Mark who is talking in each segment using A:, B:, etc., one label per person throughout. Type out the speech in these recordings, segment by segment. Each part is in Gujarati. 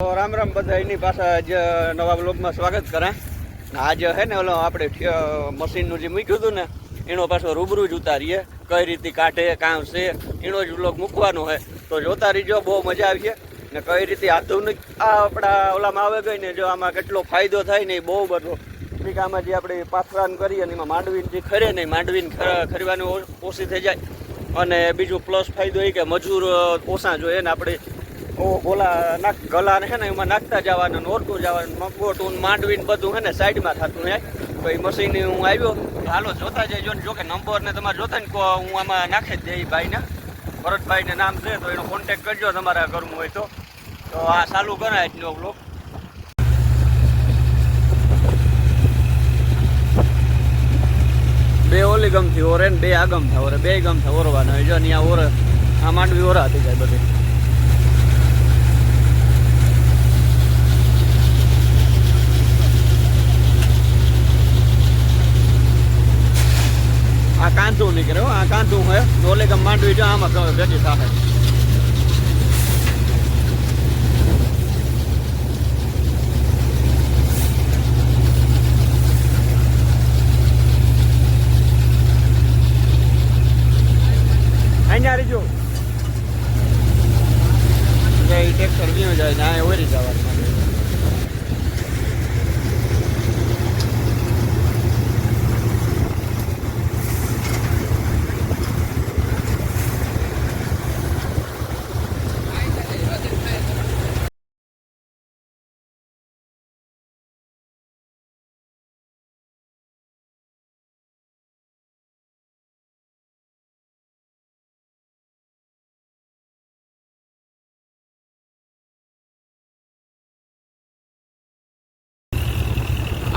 A: રામ રામ બધા એની પાસે આજ નવા બ્લોગમાં સ્વાગત કરે. આજે હે ને ઓલો આપણે મશીનનું જે મૂક્યું હતું ને, એનો પાછો રૂબરૂ જ ઉતારીએ. કઈ રીતે કાઢે કામ છે, એનો જ બ્લોગ મૂકવાનો છે તો જોતા રહીજો, બહુ મજા આવી છે ને કઈ રીતે આધુનિક આ આપણા ઓલામાં આવે ગઈ ને, જો આમાં કેટલો ફાયદો થાય ને એ બહુ બધો. કે આમાં જે આપણે પાથરાન કરીએ અને એમાં માંડવીને જે ખરે ને, માંડવીને ખરવાનું ઓછી થઈ જાય. અને બીજું પ્લસ ફાયદો એ કે મજૂર ઓછા જોઈએ ને આપણે ઓલા નાખ ગલા છે ને એમાં નાખતા જવાનું નોરતું જવાનું મગોટું માંડવીને બધું છે ને સાઈડમાં થતું હે. તો એ મશીન હું આવ્યો. હાલો, જોતા જઈજો ને જોકે નંબર ને તમારે જોતા ને હું આમાં નાખી જ દઈ ભાઈને. ભરતભાઈને નામ છે, તો એનો કોન્ટેક કરજો તમારા ઘરમાં હોય તો. તો આ ચાલુ કરાય આજનો બ્લોગ બે ઓલી ગમથી ઓરે ને બે આગમ થાય ઓરે, બે ગમથી ઓરવાના હોય. જો અહીંયા ઓરે, આ માંડવી ઓરા થઈ જાય બધી. આ નીકળ્યો આ કાંધું હોય ડોલે ગમ માંડવી જો આમાં ભેગી થાય અહીંયા રીજો એ ટ્રેક્ટર વિયો જાય ને આ ઓરી જવાનું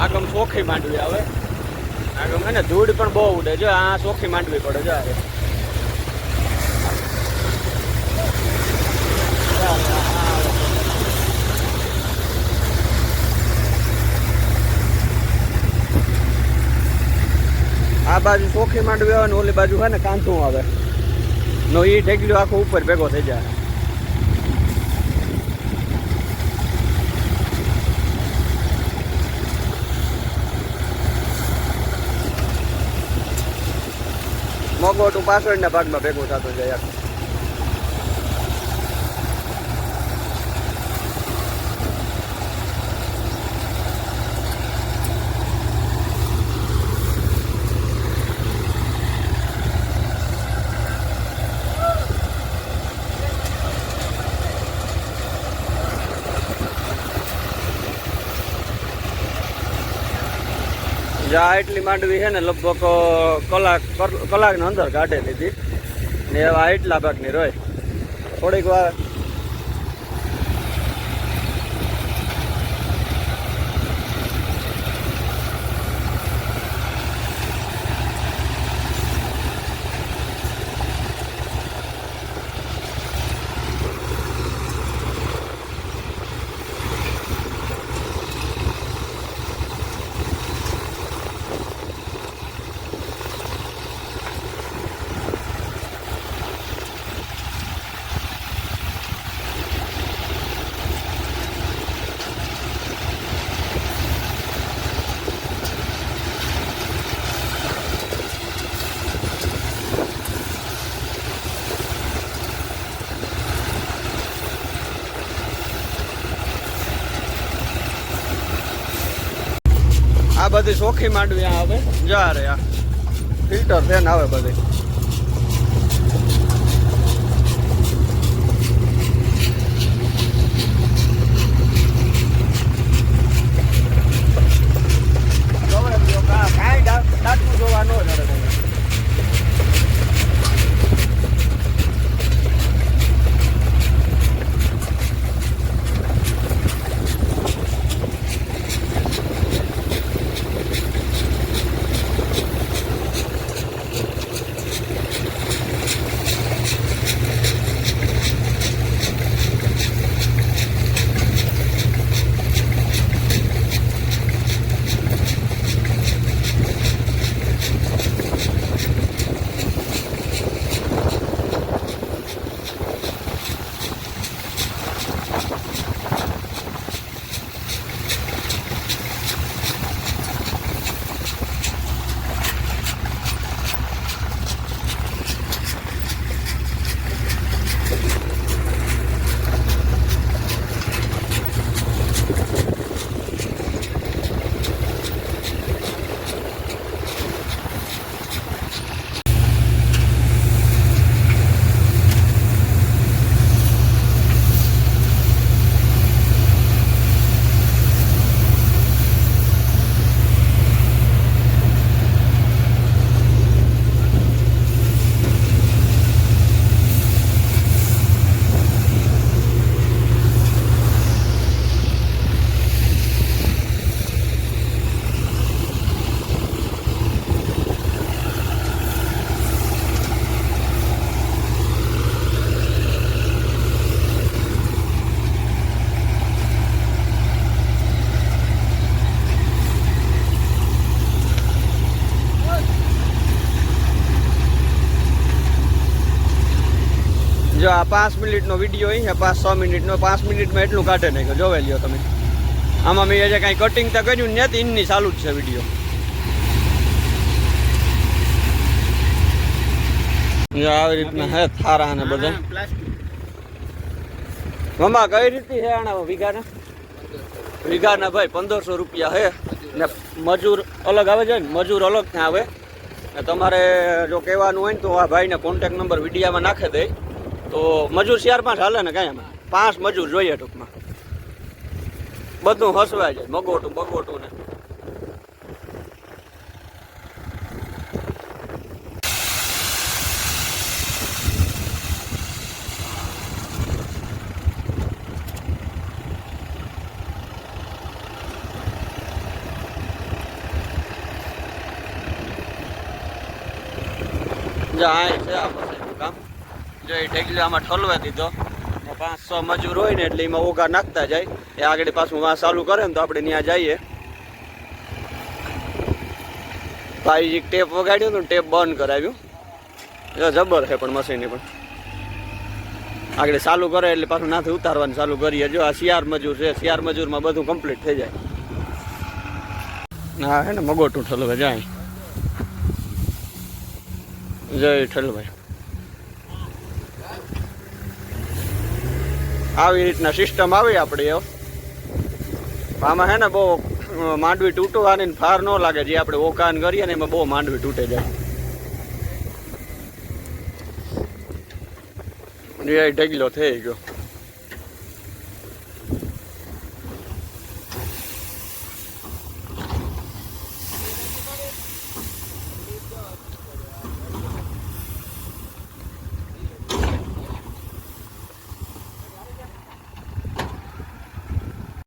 A: આગમ ચોખ્ખી માંડવી આવે. આગમ હે ને, ધૂળ પણ બહુ ઉડે. જો, આ ચોખ્ખી માંડવી પડે, જો, આ. બાજુ ચોખ્ખી માંડવી આવે ને, ઓલી બાજુ હે ને કાંથું આવે. નો એ ઢેકલું આખું ઉપર ભેગો થઈ જાય. મગોટું પાછળના ભાગમાં ભેગું થતું જાય આખું. જા એટલી માંડવી છે ને, લગભગ કલાક કલાકની અંદર કાઢે લીધી ને એવા એટલા ભાગની રોય થોડીક વાર બધી ચોખ્ખી માંડવી આવે. જા રે આ. ફિલ્ટર ફેન આવે બધી. આ પાંચ મિનિટનો વીડિયો અહીં પાંચ છ મિનિટનો, પાંચ મિનિટમાં એટલું કાઢે નાખ્યો. જોવે લ્યો તમે. આમાં મેં આજે કાંઈ કટિંગ તો કર્યું ને ઇનની ચાલુ જ છે વીડિયો. આવી રીતના હે થારા ને બધા. મમ્મા, કઈ રીતે છે આના વીઘાના? વીઘાના ભાઈ પંદરસો રૂપિયા છે. ને મજૂર અલગ આવે છે ને, મજૂર અલગ ત્યાં આવે. તમારે જો કહેવાનું હોય ને તો આ ભાઈને કોન્ટેક નંબર વિડીયામાં નાખી દે. તો મજૂર ચાર પાંચ હાલે ને કાંઈ એમાં પાંચ મજૂર જોઈએ ટૂંકમાં. બધું હસવાય જાય, મગોટું, બગોટું ને. જાય છે જો એ ઢેકલી આમાં ઠલવા દીધો. પાંચસો મજૂર હોય ને એટલે એમાં ઓગા નાખતા જાય. એ આગળ પાછું વાં ચાલુ કરે ને તો આપણે ત્યાં જઈએ. ભાઈ ટેપ વગાડ્યું હતું ટેપ બંધ કરાવ્યું. જબર છે પણ મશીન પણ. આગળ ચાલુ કરે એટલે પાછું નાથી ઉતારવાનું ચાલુ કરીએ. જો આ શિયાર મજૂર છે શિયાર મજૂરમાં બધું કમ્પ્લીટ થઈ જાય. હા હે ને મગોટું ઠલવે જાય. જય ઠલભાઈ આવી રીતના સિસ્ટમ આવી આપણી આમાં હે ને બહુ માંડવી તૂટવાની ફાર ન લાગે જે આપણે ઓકાન કરીએ ને એમાં બહુ માંડવી તૂટે જાય. ઢગલો થઈ ગયો.